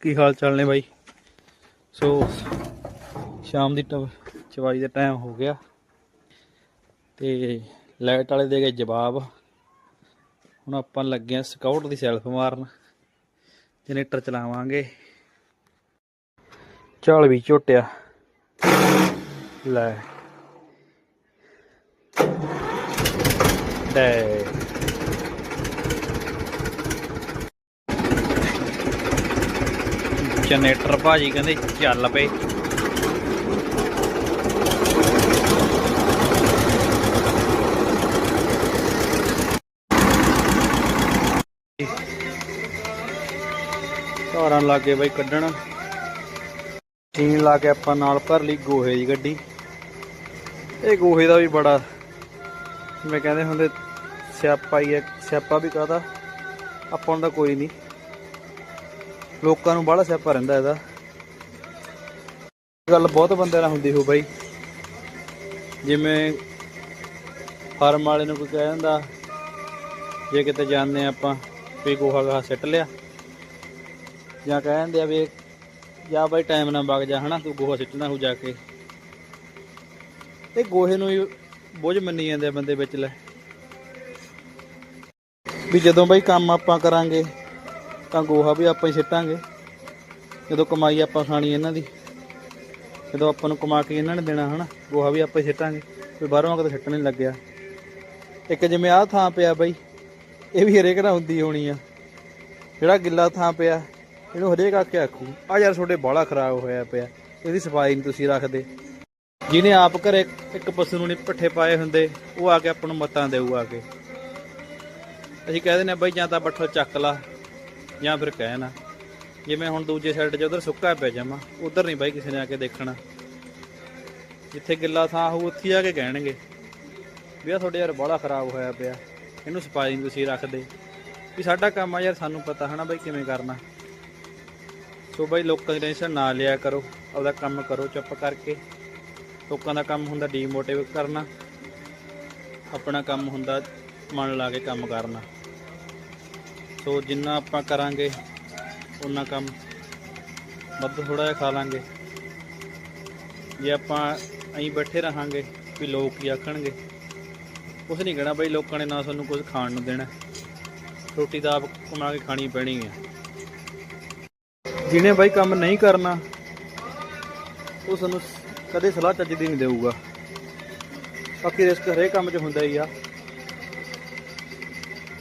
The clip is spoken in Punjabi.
ਕੀ ਹਾਲ ਚਾਲ ਨੇ ਬਾਈ? ਸੋ, ਸ਼ਾਮ ਦੀ ਟ- ਚਵਾਈ ਦਾ ਟਾਈਮ ਹੋ ਗਿਆ ਤੇ ਲਾਈਟ ਵਾਲੇ ਦੇ ਗਏ ਜਵਾਬ। ਹੁਣ ਆਪਾਂ ਲੱਗੇ ਆ ਸਕਾਊਟ ਦੀ ਸੈਲਫ ਮਾਰਨ ਜਨਰੇਟਰ ਚਲਾਵਾਂਗੇ। ਚਾਲ ਵੀ ਝੋਟਿਆ। ਲੈ। ਲੈ ਜਨਰੇਟਰ ਭਾਜੀ ਕਹਿੰਦੇ ਚੱਲ ਪਏ। ਧਾਰਾਂ ਲੱਗੇ ਬਾਈ ਕੱਢਣ। ਟੀਨ ਲਾ ਕੇ ਆਪਾਂ ਨਾਲ ਭਰ ਲਈ ਗੋਹੇ ਦੀ ਗੱਡੀ। ਇਹ ਗੋਹੇ ਦਾ ਵੀ ਬੜਾ ਜਿਵੇਂ ਕਹਿੰਦੇ ਹੁੰਦੇ, ਸਿਆਪਾ ਹੀ ਹੈ, ਸਿਆਪਾ ਵੀ ਕਾਹਦਾ? ਆਪਾਂ ਨੂੰ ਤਾਂ ਕੋਈ ਨਹੀਂ। ਲੋਕਾਂ ਨੂੰ ਬਾਹਲਾ ਸਿਆਪਾ ਰਹਿੰਦਾ ਇਹਦਾ। ਗੱਲ ਬਹੁਤ ਬੰਦੇ ਨਾਲ ਹੁੰਦੀ ਹੋ ਬਾਈ। ਜਿਵੇਂ ਫਾਰਮ ਵਾਲੇ ਨੂੰ ਕੋਈ ਕਹਿ ਦਿੰਦਾ, ਜੇ ਕਿਤੇ ਜਾਂਦੇ ਆ ਆਪਾਂ, ਵੀ ਗੋਹਾ ਗਾ ਸਿੱਟ ਲਿਆ। ਜਾਂ ਕਹਿ ਦਿੰਦੇ ਆ ਵੀ, ਜਾਂ ਬਾਈ ਟਾਈਮ ਨਾਲ ਵਗ ਜਾ, ਹਨਾ, ਤੂੰ ਗੋਹਾ ਸਿੱਟਣਾ ਹੋ ਜਾ ਕੇ। ਇਹ ਗੋਹੇ ਨੂੰ ਹੀ ਬੋਝ ਮੰਨੀ ਜਾਂਦੇ ਆ ਬੰਦੇ ਵਿੱਚ ਲੈ। ਵੀ ਜਦੋਂ ਬਾਈ ਕੰਮ ਆਪਾਂ ਕਰਾਂਗੇ ਤਾਂ ਗੋਹਾ ਵੀ ਆਪਾਂ ਹੀ ਸਿੱਟਾਂਗੇ। ਜਦੋਂ ਕਮਾਈ ਆਪਾਂ ਖਾਣੀ ਇਹਨਾਂ ਦੀ। ਜਦੋਂ ਆਪਾਂ ਨੂੰ ਕਮਾ ਕੇ ਇਹਨਾਂ ਨੇ ਦੇਣਾ, ਹਨਾ? ਗੋਹਾ ਵੀ ਆਪਾਂ ਹੀ ਸਿੱਟਾਂਗੇ। ਕੋਈ ਬਾਹਰੋਂ ਆ ਕੇ ਸਿੱਟਣ ਨਹੀਂ ਲੱਗਿਆ। ਇੱਕ ਜਿਵੇਂ ਆਹ ਥਾਂ ਪਿਆ ਬਾਈ, ਇਹ ਵੀ ਹਰੇਕ ਨਾਲ ਹੁੰਦੀ ਹੋਣੀ ਆ। ਜਿਹੜਾ ਗਿੱਲਾ ਥਾਂ ਪਿਆ, ਇਹਨੂੰ ਹਰੇਕ ਆ ਕੇ ਆਖੂ, ਆ ਯਾਰ ਤੁਹਾਡੇ ਬਾਲਾ ਖਰਾਬ ਹੋਇਆ ਪਿਆ। ਇਹਦੀ ਸਫ਼ਾਈ ਨਹੀਂ ਤੁਸੀਂ ਰੱਖਦੇ। ਜਿਹਨੇ ਆਪ ਘਰੇ ਇੱਕ ਪਸ਼ੂ ਨੂੰ ਨਹੀਂ ਪੱਠੇ ਪਾਏ ਹੁੰਦੇ, ਉਹ ਆ ਕੇ ਆਪਾਂ ਨੂੰ ਮਤਾਂ ਦੇਊ ਆ ਕੇ। ਅਸੀਂ ਕਹਿ ਦਿੰਦੇ ਆ ਬਈ ਜਾਂ ਤਾਂ ਬੱਠਲ ਚੱਕ ਲਾ। ਜਾਂ ਫਿਰ ਕਹਿਣਾ ਜਿਵੇਂ ਹੁਣ ਦੂਜੇ ਸਾਈਡ 'ਚ ਉਧਰ ਸੁੱਕਾ ਪਿਆ ਜਮਾ ਉਧਰ ਨਹੀਂ ਬਾਈ ਕਿਸੇ ਨੇ ਆ ਕੇ ਦੇਖਣਾ। ਜਿੱਥੇ ਗਿੱਲਾ ਥਾਂ ਹੋਊ, ਉੱਥੇ ਆ ਕੇ ਕਹਿਣਗੇ, ਵੀ ਆ ਤੁਹਾਡੇ ਯਾਰ ਬਾਲਾ ਖਰਾਬ ਹੋਇਆ ਪਿਆ, ਇਹਨੂੰ ਸਫ਼ਾਈ ਨਹੀਂ ਤੁਸੀਂ ਰੱਖਦੇ। ਵੀ ਸਾਡਾ ਕੰਮ ਆ ਯਾਰ, ਸਾਨੂੰ ਪਤਾ ਹਨਾ ਬਾਈ ਕਿਵੇਂ ਕਰਨਾ। ਸੋ ਬਾਈ ਲੋਕਾਂ ਦੀ ਟੈਨਸ਼ਨ ਨਾ ਲਿਆ ਕਰੋ, ਆਪਦਾ ਕੰਮ ਕਰੋ ਚੁੱਪ ਕਰਕੇ। ਲੋਕਾਂ ਦਾ ਕੰਮ ਹੁੰਦਾ ਡੀਮੋਟਿਵ ਕਰਨਾ। ਆਪਣਾ ਕੰਮ ਹੁੰਦਾ ਮਨ ਲਾ ਕੇ ਕੰਮ ਕਰਨਾ। ਸੋ ਜਿੰਨਾ ਆਪਾਂ ਕਰਾਂਗੇ ਉਨਾ ਕੰਮ ਵੱਧ ਥੋੜਾ ਜਿਹਾ ਖਾ ਲਾਂਗੇ। ਜੇ ਆਪਾਂ ਐਂ ਬੈਠੇ ਰਹਾਂਗੇ ਵੀ ਲੋਕ ਕੀ ਆਖਣਗੇ, ਕੁਛ ਨਹੀਂ ਕਹਿਣਾ ਬਈ ਲੋਕਾਂ ਨੇ ਨਾ ਸਾਨੂੰ ਕੁਝ ਖਾਣ ਨੂੰ ਦੇਣਾ। ਰੋਟੀ ਤਾਂ ਆਪ ਕਮਾ ਕੇ ਖਾਣੀ ਪੈਣੀ ਹੈ ਜਿਹਨੇ ਬਾਈ ਕੰਮ ਨਹੀਂ ਕਰਨਾ, ਉਹ ਸਾਨੂੰ ਕਦੇ ਸਲਾਹ ਚੱਜ ਦੀ ਨਹੀਂ ਦੇਊਗਾ। ਬਾਕੀ ਰਿਸਕ ਹਰੇਕ ਕੰਮ 'ਚ ਹੁੰਦਾ ਹੀ ਆ।